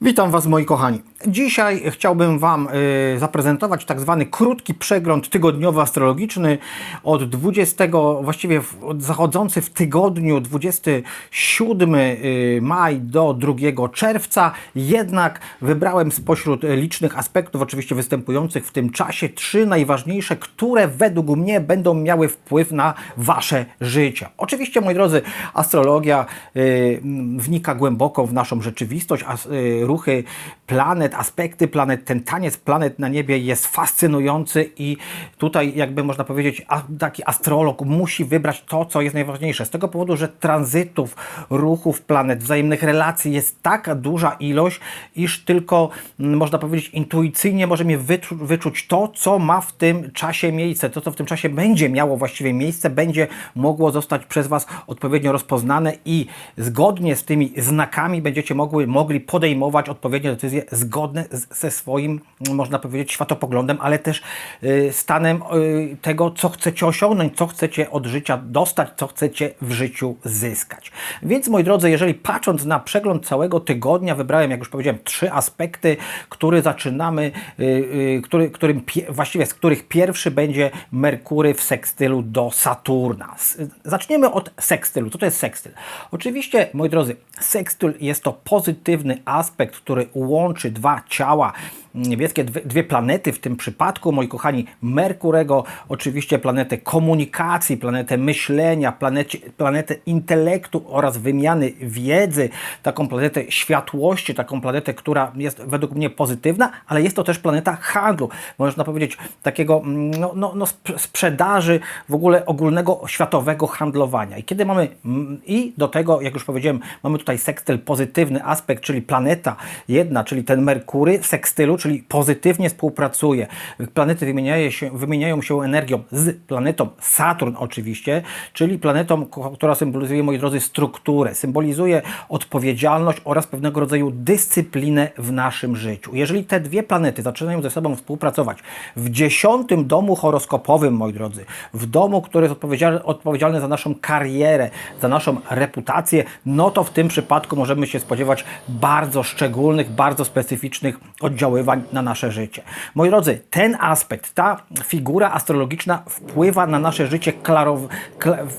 Witam Was moi kochani. Dzisiaj chciałbym Wam y, zaprezentować tak zwany krótki przegląd tygodniowy astrologiczny od 20, właściwie zachodzący w tygodniu 27 y, maj do 2 czerwca. Jednak wybrałem spośród licznych aspektów oczywiście występujących w tym czasie trzy najważniejsze, które według mnie będą miały wpływ na Wasze życie. Oczywiście moi drodzy, astrologia y, wnika głęboko w naszą rzeczywistość, a ruchy planet, aspekty planet, ten taniec planet na niebie jest fascynujący i tutaj jakby można powiedzieć, a, taki astrolog musi wybrać to, co jest najważniejsze. Z tego powodu, że tranzytów, ruchów planet, wzajemnych relacji jest taka duża ilość, iż tylko mm, można powiedzieć intuicyjnie możemy wyczu wyczuć to, co ma w tym czasie miejsce, to, co w tym czasie będzie miało właściwie miejsce, będzie mogło zostać przez Was odpowiednio rozpoznane i zgodnie z tymi znakami będziecie mogły, mogli podejmować odpowiednie decyzje zgodne ze swoim, można powiedzieć, światopoglądem, ale też y, stanem y, tego, co chcecie osiągnąć, co chcecie od życia dostać, co chcecie w życiu zyskać. Więc moi drodzy, jeżeli patrząc na przegląd całego tygodnia, wybrałem, jak już powiedziałem, trzy aspekty, które zaczynamy, y, który, którym właściwie z których pierwszy będzie Merkury w sekstylu do Saturna. Zaczniemy od sekstylu. Co to jest sekstyl? Oczywiście, moi drodzy, sekstyl jest to pozytywny aspekt, który łączy dwa ciała niebieskie, dwie, dwie planety w tym przypadku, moi kochani, Merkurego, oczywiście planetę komunikacji, planetę myślenia, planecie, planetę intelektu oraz wymiany wiedzy, taką planetę światłości, taką planetę, która jest według mnie pozytywna, ale jest to też planeta handlu, można powiedzieć takiego no, no, no sp- sprzedaży w ogóle ogólnego światowego handlowania. I kiedy mamy mm, i do tego, jak już powiedziałem, mamy tutaj sekstyl pozytywny aspekt, czyli planeta jedna, czyli ten Merkury w sekstylu, czyli pozytywnie współpracuje. Planety wymieniają się, wymieniają się energią z planetą Saturn oczywiście, czyli planetą, która symbolizuje, moi drodzy, strukturę, symbolizuje odpowiedzialność oraz pewnego rodzaju dyscyplinę w naszym życiu. Jeżeli te dwie planety zaczynają ze sobą współpracować w dziesiątym domu horoskopowym, moi drodzy, w domu, który jest odpowiedzialny, odpowiedzialny za naszą karierę, za naszą reputację, no to w tym przypadku możemy się spodziewać bardzo szczególnych, bardzo specyficznych oddziaływań na nasze życie. Moi drodzy, ten aspekt, ta figura astrologiczna wpływa na nasze życie klarow, kla, w,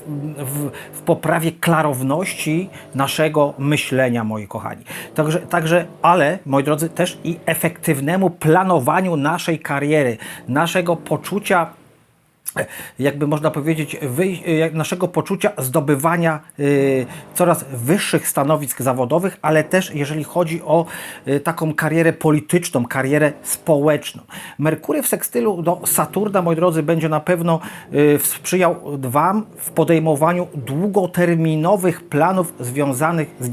w, w poprawie klarowności naszego myślenia, moi kochani. Także, także, ale, moi drodzy, też i efektywnemu planowaniu naszej kariery, naszego poczucia jakby można powiedzieć, jak naszego poczucia zdobywania y, coraz wyższych stanowisk zawodowych, ale też jeżeli chodzi o y, taką karierę polityczną, karierę społeczną. Merkury w sekstylu do Saturna, moi drodzy, będzie na pewno sprzyjał Wam w podejmowaniu długoterminowych planów związanych z,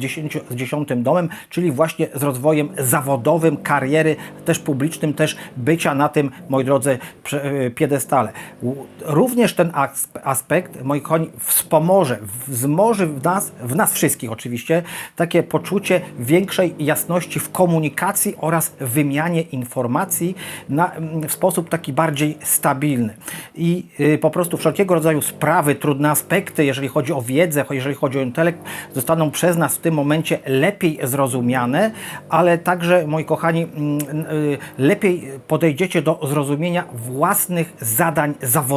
dziesiątym domem, czyli właśnie z rozwojem zawodowym, kariery, też publicznym, też bycia na tym, moi drodzy, piedestale. Również ten asp- aspekt, moi kochani, wspomoże, wzmoży w nas, w nas wszystkich oczywiście, takie poczucie większej jasności w komunikacji oraz wymianie informacji na, w sposób taki bardziej stabilny. I y, po prostu wszelkiego rodzaju sprawy, trudne aspekty, jeżeli chodzi o wiedzę, jeżeli chodzi o intelekt, zostaną przez nas w tym momencie lepiej zrozumiane, ale także, moi kochani, mm, y, lepiej podejdziecie do zrozumienia własnych zadań zawodowych.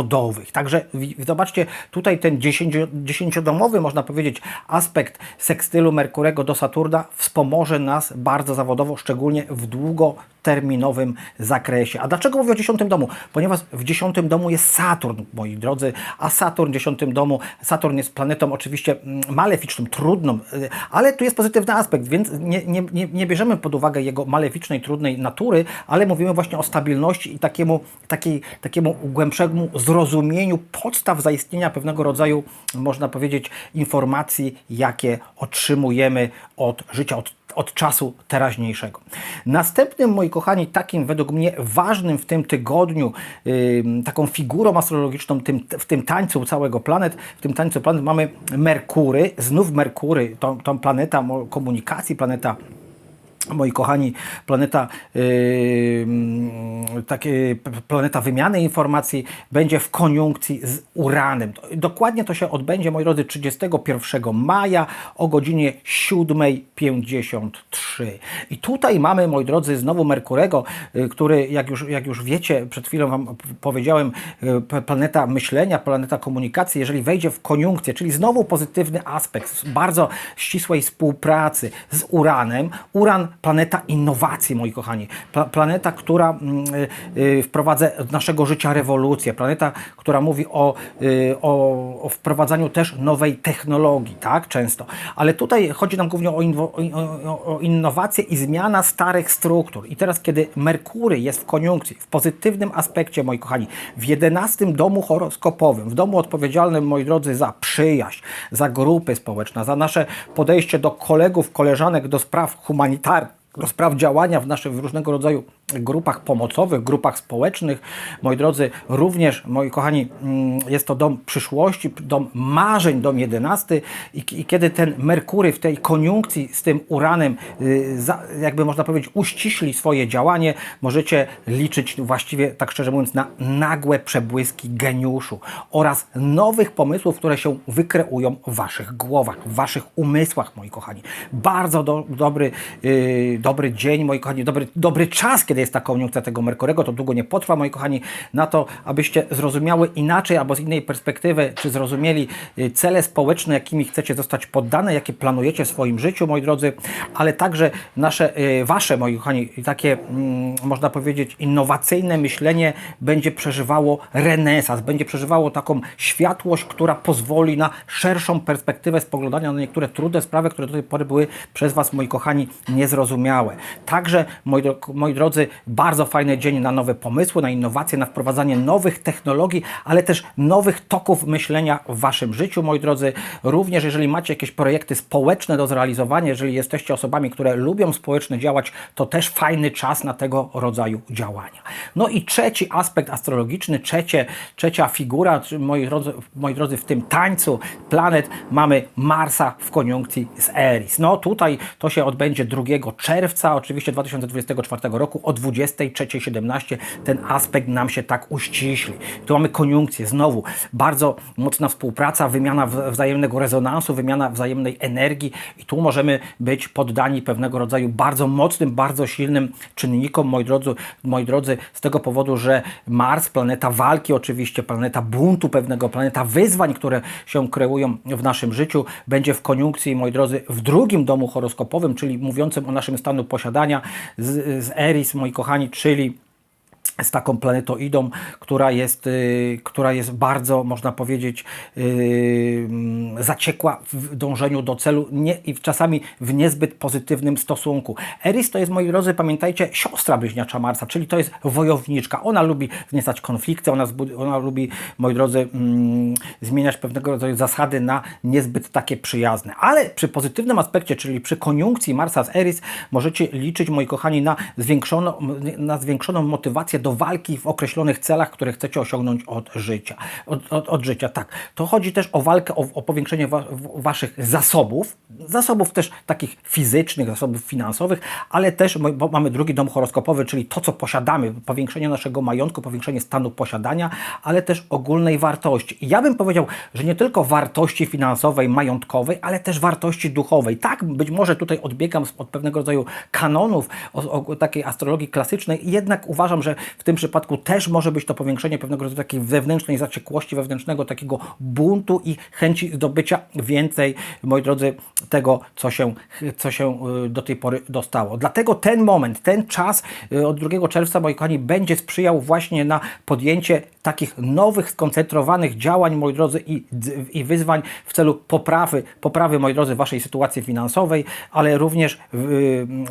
Także wi- zobaczcie, tutaj ten dziesięcio, dziesięciodomowy, można powiedzieć, aspekt sekstylu Merkurego do Saturna wspomoże nas bardzo zawodowo, szczególnie w długoterminowym zakresie. A dlaczego mówię o dziesiątym domu? Ponieważ w dziesiątym domu jest Saturn, moi drodzy, a Saturn w dziesiątym domu, Saturn jest planetą oczywiście mm, maleficzną, trudną, y, ale tu jest pozytywny aspekt, więc nie, nie, nie, nie bierzemy pod uwagę jego maleficznej, trudnej natury, ale mówimy właśnie o stabilności i takiemu, takiej, takiemu głębszemu zrozumieniu podstaw zaistnienia pewnego rodzaju, można powiedzieć, informacji, jakie otrzymujemy od życia, od od czasu teraźniejszego. Następnym, moi kochani, takim według mnie ważnym w tym tygodniu, ym, taką figurą astrologiczną tym, w tym tańcu całego planet, w tym tańcu planet mamy Merkury, znów Merkury, tą, tą planeta komunikacji, planeta Moi kochani, planeta, yy, takie, planeta wymiany informacji będzie w koniunkcji z Uranem. Dokładnie to się odbędzie, moi drodzy, 31 maja o godzinie 7.53. I tutaj mamy, moi drodzy, znowu Merkurego, y, który, jak już, jak już wiecie, przed chwilą Wam powiedziałem, y, p- planeta myślenia, planeta komunikacji, jeżeli wejdzie w koniunkcję, czyli znowu pozytywny aspekt bardzo ścisłej współpracy z Uranem. Uran, planeta innowacji, moi kochani. Pla- planeta, która mm, y, y, wprowadza do naszego życia rewolucję. Planeta, która mówi o, y, o, o wprowadzaniu też nowej technologii, tak, często. Ale tutaj chodzi nam głównie o, inwo, o, o innowacje i zmiana starych struktur. I teraz, kiedy Merkury jest w koniunkcji, w pozytywnym aspekcie, moi kochani, w 11 domu horoskopowym, w domu odpowiedzialnym, moi drodzy, za przyjaźń, za grupy społeczne, za nasze podejście do kolegów, koleżanek, do spraw humanitarnych, do spraw działania w naszych w różnego rodzaju grupach pomocowych, grupach społecznych. Moi drodzy, również, moi kochani, mm, jest to dom przyszłości, dom marzeń, dom jedenasty i, i kiedy ten Merkury w tej koniunkcji z tym Uranem, y, jakby można powiedzieć, uściśli swoje działanie, możecie liczyć właściwie, tak szczerze mówiąc, na nagłe przebłyski geniuszu oraz nowych pomysłów, które się wykreują w waszych głowach, w waszych umysłach, moi kochani. Bardzo do, dobry, yy, dobry dzień, moi kochani, dobry, dobry czas, kiedy jest ta koniunkcja tego Merkurego, to długo nie potrwa, moi kochani, na to, abyście zrozumiały inaczej albo z innej perspektywy, czy zrozumieli y, cele społeczne, jakimi chcecie zostać poddane, jakie planujecie w swoim życiu, moi drodzy, ale także nasze, y, wasze, moi kochani, takie, mm, można powiedzieć, innowacyjne myślenie będzie przeżywało renesans, będzie przeżywało taką światłość, która pozwoli na szerszą perspektywę spoglądania na niektóre trudne sprawy, które do tej pory były przez Was, moi kochani, niezrozumiałe. Także, moi, moi drodzy, bardzo fajny dzień na nowe pomysły, na innowacje, na wprowadzanie nowych technologii, ale też nowych toków myślenia w Waszym życiu, moi drodzy. Również, jeżeli macie jakieś projekty społeczne do zrealizowania, jeżeli jesteście osobami, które lubią społecznie działać, to też fajny czas na tego rodzaju działania. No i trzeci aspekt astrologiczny, trzecie, trzecia figura, moi drodzy, moi drodzy, w tym tańcu planet mamy Marsa w koniunkcji z Eris. No tutaj to się odbędzie 2 czerwca, oczywiście 2024 roku o 23.17 ten aspekt nam się tak uściśli. Tu mamy koniunkcję, znowu bardzo mocna współpraca, wymiana wzajemnego rezonansu, wymiana wzajemnej energii i tu możemy być poddani pewnego rodzaju bardzo mocnym, bardzo silnym czynnikom, moi drodzy, moi drodzy, z tego powodu, że Mars, planeta walki oczywiście, planeta buntu pewnego, planeta wyzwań, które się kreują w naszym życiu, będzie w koniunkcji, moi drodzy, w drugim domu horoskopowym, czyli mówiącym o naszym stanu posiadania z, z Eris, moi kochani, czyli z taką planetoidą, która jest, y, która jest bardzo, można powiedzieć, y, mm, zaciekła w dążeniu do celu nie, i czasami w niezbyt pozytywnym stosunku. Eris to jest, moi drodzy, pamiętajcie, siostra bliźniacza Marsa, czyli to jest wojowniczka. Ona lubi wzniecać konflikty, ona, ona lubi, moi drodzy, mm, zmieniać pewnego rodzaju zasady na niezbyt takie przyjazne. Ale przy pozytywnym aspekcie, czyli przy koniunkcji Marsa z Eris, możecie liczyć, moi kochani, na zwiększoną, na zwiększoną motywację do walki w określonych celach, które chcecie osiągnąć od życia. Od, od, od życia, tak. To chodzi też o walkę, o, o powiększenie wa, waszych zasobów, zasobów też takich fizycznych, zasobów finansowych, ale też, bo mamy drugi dom horoskopowy, czyli to, co posiadamy, powiększenie naszego majątku, powiększenie stanu posiadania, ale też ogólnej wartości. I ja bym powiedział, że nie tylko wartości finansowej, majątkowej, ale też wartości duchowej. Tak, być może tutaj odbiegam od pewnego rodzaju kanonów o, o takiej astrologii klasycznej, jednak uważam, że w tym przypadku też może być to powiększenie pewnego rodzaju takiej wewnętrznej zaciekłości, wewnętrznego takiego buntu i chęci zdobycia więcej, moi drodzy, tego, co się, co się y, do tej pory dostało. Dlatego ten moment, ten czas y, od 2 czerwca, moi kochani, będzie sprzyjał właśnie na podjęcie takich nowych, skoncentrowanych działań, moi drodzy, i, i wyzwań w celu poprawy, poprawy, moi drodzy, waszej sytuacji finansowej, ale również w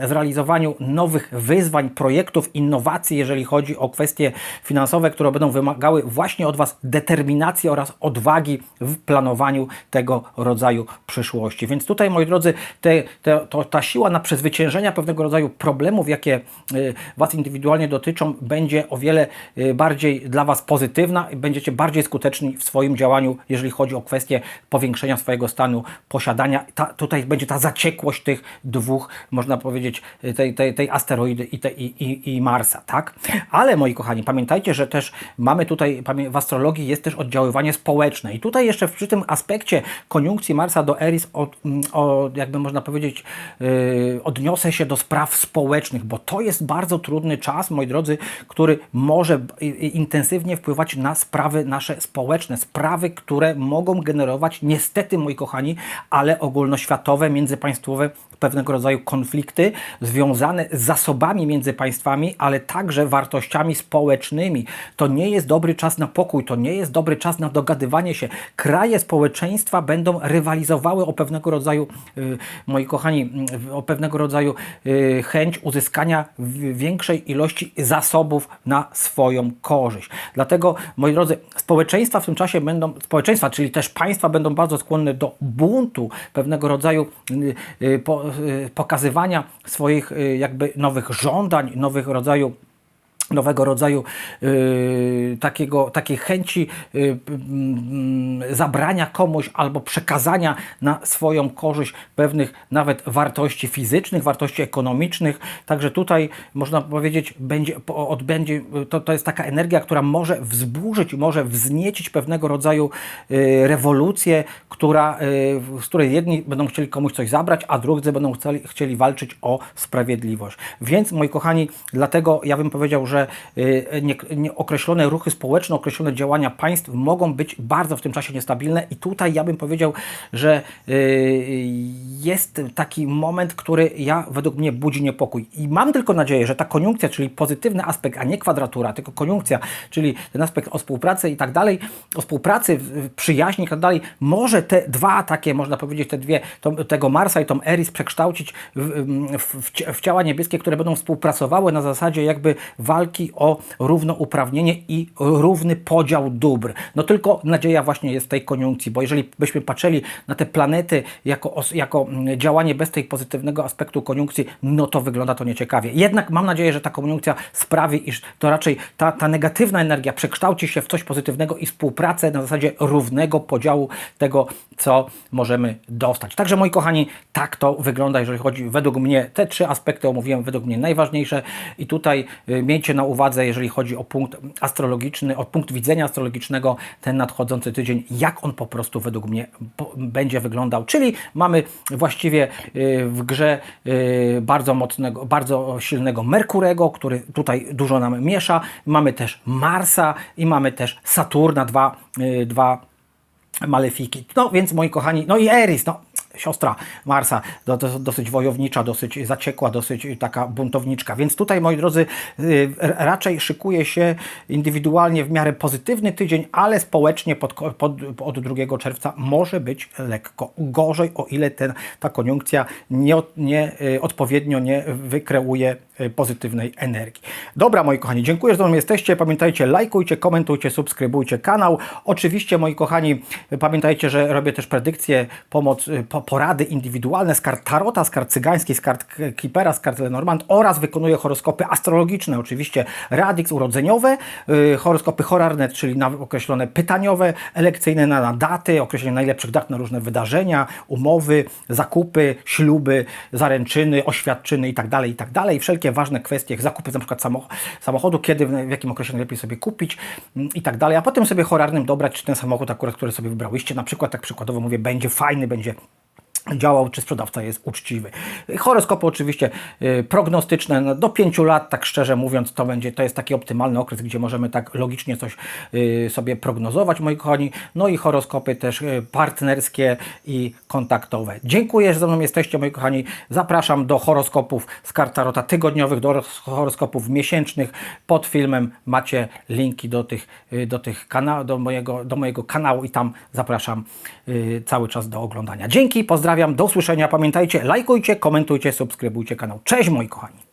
y, zrealizowaniu nowych wyzwań, projektów, innowacji, jeżeli chodzi o kwestie finansowe, które będą wymagały właśnie od Was determinacji oraz odwagi w planowaniu tego rodzaju przyszłości. Więc tutaj, moi drodzy, te, te, to, ta siła na przezwyciężenia pewnego rodzaju problemów, jakie y, Was indywidualnie dotyczą, będzie o wiele y, bardziej dla Was pozytywna i będziecie bardziej skuteczni w swoim działaniu, jeżeli chodzi o kwestię powiększenia swojego stanu posiadania. Ta, tutaj będzie ta zaciekłość tych dwóch, można powiedzieć, y, tej, tej, tej asteroidy i, te, i, i, i Marsa, tak? Ale moi kochani, pamiętajcie, że też mamy tutaj w astrologii jest też oddziaływanie społeczne. I tutaj jeszcze przy tym aspekcie koniunkcji Marsa do Eris od, mm, o, jakby można powiedzieć yy, odniosę się do spraw społecznych, bo to jest bardzo trudny czas, moi drodzy, który może intensywnie wpływać na sprawy nasze społeczne, sprawy, które mogą generować niestety, moi kochani, ale ogólnoświatowe, międzypaństwowe pewnego rodzaju konflikty związane z zasobami między państwami, ale także wartościami społecznymi. To nie jest dobry czas na pokój, to nie jest dobry czas na dogadywanie się. Kraje społeczeństwa będą rywalizowały o pewnego rodzaju, y, moi kochani, y, o pewnego rodzaju y, chęć uzyskania większej ilości zasobów na swoją korzyść. Dlatego, moi drodzy, społeczeństwa w tym czasie będą, społeczeństwa, czyli też państwa będą bardzo skłonne do buntu, pewnego rodzaju po, pokazywania swoich jakby nowych żądań, nowych rodzaju nowego rodzaju y, takiego, takiej chęci y, zabrania komuś albo przekazania na swoją korzyść pewnych nawet wartości fizycznych, wartości ekonomicznych. Także tutaj można powiedzieć, będzie, odbędzie, to, to jest taka energia, która może wzburzyć, może wzniecić pewnego rodzaju y, rewolucję, która, z której jedni będą chcieli komuś coś zabrać, a drudzy będą chcieli, chcieli walczyć o sprawiedliwość. Więc, moi kochani, dlatego ja bym powiedział, że y, nie, nie, określone ruchy społeczne, określone działania państw mogą być bardzo w tym czasie niestabilne i tutaj ja bym powiedział, że y, jest taki moment, który ja według mnie budzi niepokój. I mam tylko nadzieję, że ta koniunkcja, czyli pozytywny aspekt, a nie kwadratura, tylko koniunkcja, czyli ten aspekt o współpracy i tak dalej, o współpracy, przyjaźni i tak dalej, może te dwa takie, można powiedzieć, te dwie, to, tego Marsa i tą Eris przekształcić w, w, w ciała niebieskie, które będą współpracowały na zasadzie jakby walki o równouprawnienie i równy podział dóbr. No tylko nadzieja właśnie jest w tej koniunkcji, bo jeżeli byśmy patrzyli na te planety jako, jako mm, działanie bez tej pozytywnego aspektu koniunkcji, no to wygląda to nieciekawie. Jednak mam nadzieję, że ta koniunkcja sprawi, iż to raczej ta, ta negatywna energia przekształci się w coś pozytywnego i współpracę na zasadzie równego podziału tego, co możemy dostać. Także moi kochani, tak to wygląda, jeżeli chodzi według mnie, te trzy aspekty omówiłem według mnie najważniejsze i tutaj y, miejcie na uwadze, jeżeli chodzi o punkt astrologiczny, o punkt widzenia astrologicznego, ten nadchodzący tydzień, jak on po prostu według mnie będzie wyglądał. Czyli mamy właściwie y, w grze y, bardzo mocnego, bardzo silnego Merkurego, który tutaj dużo nam miesza. Mamy też Marsa i mamy też Saturna, dwa, y, dwa malefiki. No więc moi kochani, no i Eris, no siostra Marsa, do, do, dosyć wojownicza, dosyć zaciekła, dosyć taka buntowniczka. Więc tutaj, moi drodzy, y, raczej szykuje się indywidualnie w miarę pozytywny tydzień, ale społecznie pod, pod, od 2 czerwca może być lekko gorzej, o ile ten, ta koniunkcja nie, nie, y, odpowiednio nie wykreuje y, pozytywnej energii. Dobra, moi kochani, dziękuję, że ze mną jesteście. Pamiętajcie, lajkujcie, komentujcie, subskrybujcie kanał. Oczywiście, moi kochani, pamiętajcie, że robię też predykcje, pomoc, po, porady indywidualne z kart Tarota, z kart cygańskiej, z kart Kipera, z kart Lenormand oraz wykonuję horoskopy astrologiczne, oczywiście Radix urodzeniowe, y, horoskopy Horarnet, czyli na określone pytaniowe, elekcyjne na, na daty, określenie najlepszych dat na różne wydarzenia, umowy, zakupy, śluby, zaręczyny, oświadczyny itd., itd. I wszelkie ważne kwestie, zakupy na przykład samoch- samochodu, kiedy, w jakim okresie najlepiej sobie kupić mm, i tak a potem sobie horarnym dobrać, czy ten samochód akurat, który sobie wybrałyście, na przykład tak przykładowo mówię, będzie fajny, będzie działał, czy sprzedawca jest uczciwy. Horoskopy oczywiście y, prognostyczne, no, do 5 lat, tak szczerze mówiąc, to będzie, to jest taki optymalny okres, gdzie możemy tak logicznie coś y, sobie prognozować, moi kochani. No i horoskopy też y, partnerskie i kontaktowe. Dziękuję, że ze mną jesteście, moi kochani. Zapraszam do horoskopów z kart Tarota tygodniowych, do horo- horoskopów miesięcznych. Pod filmem macie linki do tych, y, do tych kanałów, do mojego, do mojego kanału i tam zapraszam y, cały czas do oglądania. Dzięki, do usłyszenia. Pamiętajcie, lajkujcie, komentujcie, subskrybujcie kanał. Cześć moi kochani.